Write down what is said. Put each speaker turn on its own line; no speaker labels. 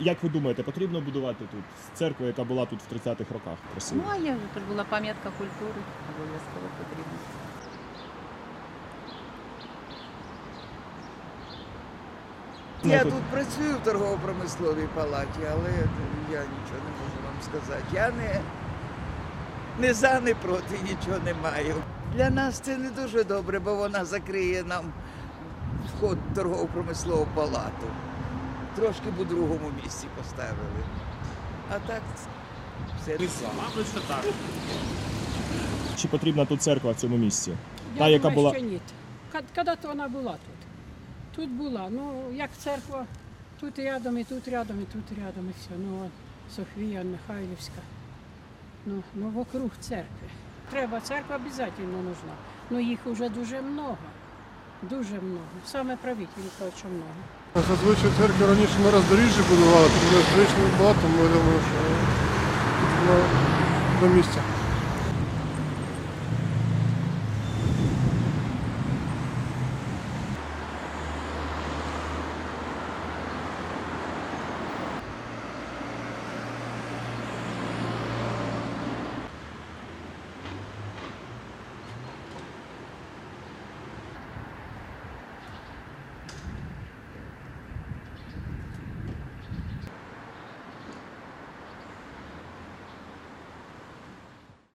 як ви думаєте, потрібно будувати тут церкву, яка була тут в 30-х роках? Красиво.
Ну, а як тут була пам'ятка культури, обов'язково потрібно.
Ну,
Я
тут-
тут працюю в торгово-промисловій палаті, але я нічого не можу вам сказати. Я не, не за, не проти, нічого не маю. Для нас це не дуже добре, бо вона закриє нам вход в торгово-промислову палату. Трошки б у другому місці поставили. А так все.
Мабуть, що так.
Чи потрібна тут церква в цьому місці?
Я
Та, яка
думаю,
була-
що ні. Коли-то вона була тут. Тут була. Ну, як церква, тут рядом, і тут рядом, і тут рядом, і все. Ну, от Софія Михайлівська. Ну, ну, вокруг церкви. Треба, церква обов'язково нужна. Ну, їх вже дуже много. Дуже много. Саме правителі кажуть, много.
Зазвичай церкви раніше на роздоріжжі будували, тому звичайно багато, ми думаємо, що воно до місця.